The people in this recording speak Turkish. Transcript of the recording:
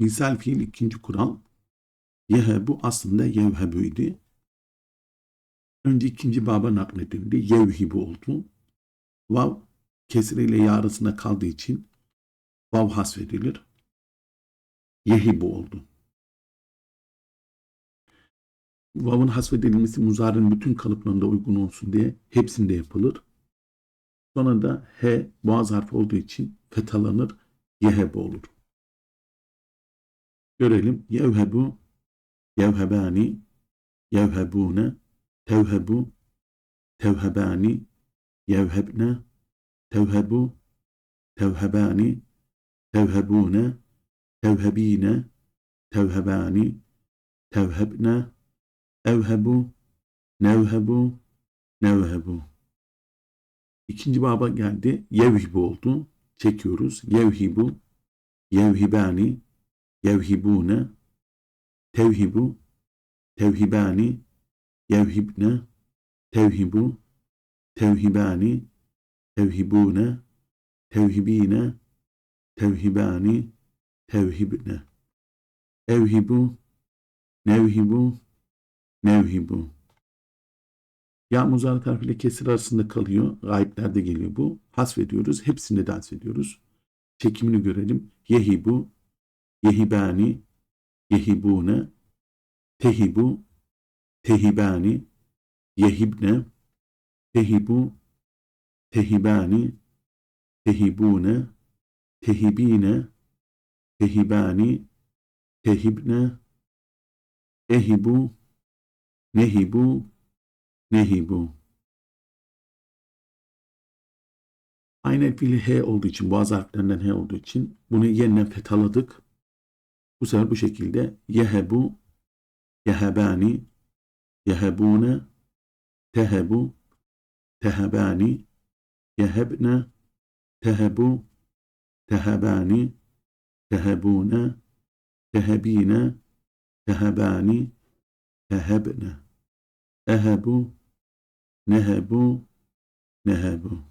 Misal fiil ikinci kural. Yehebu aslında yevhebu idi. Önce ikinci baba nakledildi. Yevhibu oldu. Vav kesriyle ya arasında kaldığı için vav hasfedilir. Yehibu oldu. Vav'ın hasfedilmesi muzarın bütün kalıplarında uygun olsun diye hepsinde yapılır. Sonra da he boğaz harfi olduğu için fethalanır. Yehebu olur. Görelim. Yevhebu, yevhebani, yevhebune, tevhebu, tevhebani, yevhebne, tevhebu, tevhebani, tevhebune, tevhebine, tevhebani, tevhebne, evhebu, nevhebu, nevhebu. İkinci baba geldi. Yevhibu oldu. Çekiyoruz. Yevhibu, yevhibani, yevhibune, tevhibu, tevhibani, yevhibne, tevhibu, tevhibani, tevhibune, tevhibine, tevhibani, tevhibne, evhibu, nevhibu, nevhibu. Ya muzarı harfiyle kesir arasında kalıyor. Gayiplerde geliyor bu. Hasfediyoruz. Hepsinde de hasfediyoruz. Çekimini görelim. Yehibu, yehibani, yehibune, tehibu, tehibani, yehibne, tehibu, tehibani, tehibune, tehibine, tehibani, tehibne, ehibu, nehibu, nehibu. Aynı fiili H olduğu için, boğaz harflerinden H olduğu için bunu yeniden fethaladık. Bu sefer bu şekilde yehebu, yehebani, yehebune, tehebu, tehebani, yehebne, tehebu, tehebani, tehebune, tehebine, tehebani, tehebne, ehebu, nehebu, nehebu.